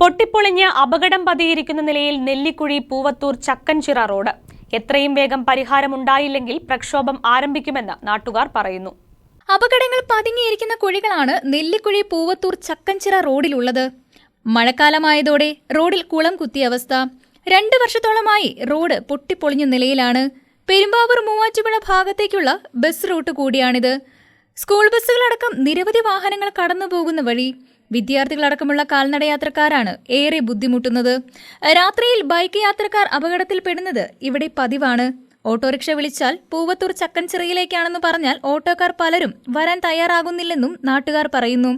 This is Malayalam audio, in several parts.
പൊട്ടിപ്പൊളിഞ്ഞ് അപകടം പതിയിരിക്കുന്ന നിലയിൽ നെല്ലിക്കുഴി പൂവത്തൂർ ചക്കൻചിറ റോഡ്. എത്രയും വേഗം പരിഹാരമുണ്ടായില്ലെങ്കിൽ പ്രക്ഷോഭം ആരംഭിക്കുമെന്ന് നാട്ടുകാർ പറയുന്നു. അപകടങ്ങൾ പതുങ്ങിയിരിക്കുന്ന കുഴികളാണ് നെല്ലിക്കുഴി പൂവത്തൂർ ചക്കൻചിറ റോഡിലുള്ളത്. മഴക്കാലമായതോടെ റോഡിൽ കുളം കുത്തിയ അവസ്ഥ. രണ്ട് വർഷത്തോളമായി റോഡ് പൊട്ടിപ്പൊളിഞ്ഞ നിലയിലാണ്. പെരുമ്പാവൂർ മൂവാറ്റുപുഴ ഭാഗത്തേക്കുള്ള ബസ് റൂട്ട് കൂടിയാണിത്. സ്കൂൾ ബസ്സുകളടക്കം നിരവധി വാഹനങ്ങൾ കടന്നുപോകുന്ന വഴി വിദ്യാർത്ഥികളടക്കമുള്ള കാൽനടയാത്രക്കാരാണ് ഏറെ ബുദ്ധിമുട്ടുന്നത്. രാത്രിയിൽ ബൈക്ക് യാത്രക്കാർ അപകടത്തിൽപ്പെടുന്നത് ഇവിടെ പതിവാണ്. ഓട്ടോറിക്ഷ വിളിച്ചാൽ പൂവത്തൂർ ചക്കൻചിറയിലേക്കാണെന്ന് പറഞ്ഞാൽ ഓട്ടോക്കാർ പലരും വരാൻ തയ്യാറാകുന്നില്ലെന്നും നാട്ടുകാർ പറയുന്നു.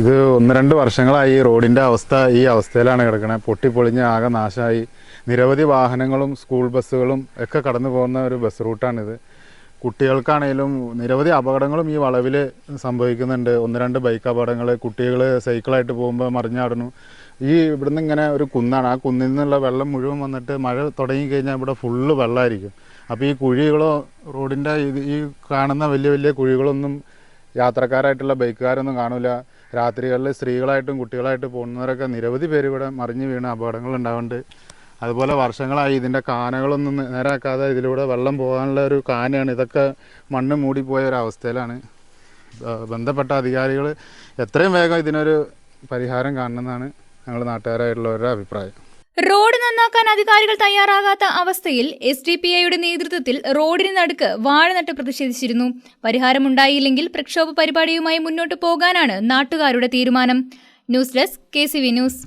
ഇത് ഒന്ന് രണ്ട് വർഷങ്ങളായി റോഡിന്റെ അവസ്ഥ ഈ അവസ്ഥയിലാണ് കിടക്കുന്നത് പൊട്ടിപ്പൊളിഞ്ഞ് ആകെ നാശമായി നിരവധി വാഹനങ്ങളും സ്കൂൾ ബസ്സുകളും ഒക്കെ കടന്നു പോകുന്ന ഒരു ബസ് റൂട്ടാണിത്. കുട്ടികൾക്കാണേലും നിരവധി അപകടങ്ങളും ഈ വളവിൽ സംഭവിക്കുന്നുണ്ട്. ഒന്ന് രണ്ട് ബൈക്ക് അപകടങ്ങൾ കുട്ടികൾ സൈക്കിളായിട്ട് പോകുമ്പോൾ മറിഞ്ഞാടുന്നു ഈ ഇവിടുന്ന് ഇങ്ങനെ ഒരു കുന്നാണ്. ആ കുന്നിൽ നിന്നുള്ള വെള്ളം മുഴുവൻ വന്നിട്ട് മഴ തുടങ്ങിക്കഴിഞ്ഞാൽ ഇവിടെ ഫുള്ള് വെള്ളമായിരിക്കും അപ്പോൾ ഈ കുഴികളോ റോഡിന്റെ ഈ കാണുന്ന വലിയ വലിയ കുഴികളൊന്നും യാത്രക്കാരായിട്ടുള്ള ബൈക്കുകാരൊന്നും കാണില്ല രാത്രികളിൽ സ്ത്രീകളായിട്ടും കുട്ടികളായിട്ടും പോകുന്നവരൊക്കെ നിരവധി പേര് ഇവിടെ മറിഞ്ഞു വീണ് അപകടങ്ങൾ അതുപോലെ വർഷങ്ങളായി ഇതിന്റെ കാനകളൊന്നും നേരാക്കാതെ ഇതിലൂടെ വെള്ളം പോകാനുള്ള ഒരു കാനയാണ്. ഇതൊക്കെ മണ്ണ് മൂടിപ്പോയ ഒരു അവസ്ഥയിലാണ്. ബന്ധപ്പെട്ട അധികാരികൾ എത്രയും വേഗം ഇതിനൊരു പരിഹാരം കാണണമെന്നാണ് ഞങ്ങൾ നാട്ടുകാരായിട്ടുള്ളവരുടെ അഭിപ്രായം. റോഡ് നന്നാക്കാൻ അധികാരികൾ തയ്യാറാകാത്ത അവസ്ഥയിൽ എസ് ഡി പി ഐയുടെ നേതൃത്വത്തിൽ റോഡിന് നടുക്ക് വാഴനട്ട് പ്രതിഷേധിച്ചിരുന്നു. പരിഹാരമുണ്ടായില്ലെങ്കിൽ പ്രക്ഷോഭ പരിപാടിയുമായി മുന്നോട്ട് പോകാനാണ് നാട്ടുകാരുടെ തീരുമാനം. News desk K news.